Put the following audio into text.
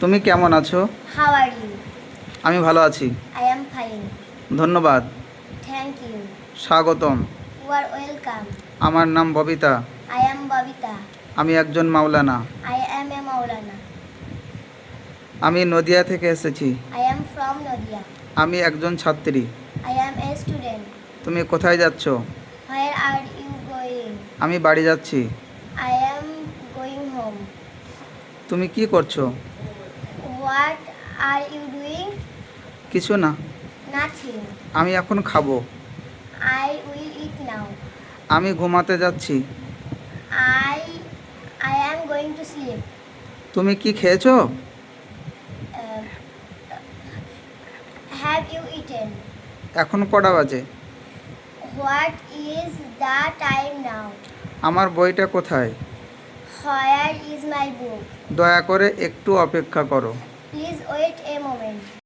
তুমি কেমন আছো? হাউ আর ইউ আমি ভালো আছি। আই অ্যাম ফাইন ধন্যবাদ। থ্যাংক ইউ স্বাগতম। ইউ আর ওয়েলকাম আমার নাম ববিতা। I am Babita. আমি একজন মাওলানা। আই অ্যাম এ মাওলানা। আমি নদিয়া থেকে এসেছি। I am from Nadia. আমি একজন ছাত্রী। আই অ্যাম এ স্টুডেন্ট তুমি কোথায় যাচ্ছ? হোয়ার আর ইউ গোয়িং আমি বাড়ি যাচ্ছি। আই অ্যাম গোয়িং হোম তুমি কি করছ? What are you doing? কিছু না Nothing. আমি এখন খাব I will eat now. আমি ঘুমাতে যাচ্ছি I I am going to sleep. তুমি কি খেয়েছো Uh, have you eaten? এখন কটা বাজে What is the time now? আমার বইটা কোথায় Where is my book? দয়া করে একটু অপেক্ষা করো Please wait a moment.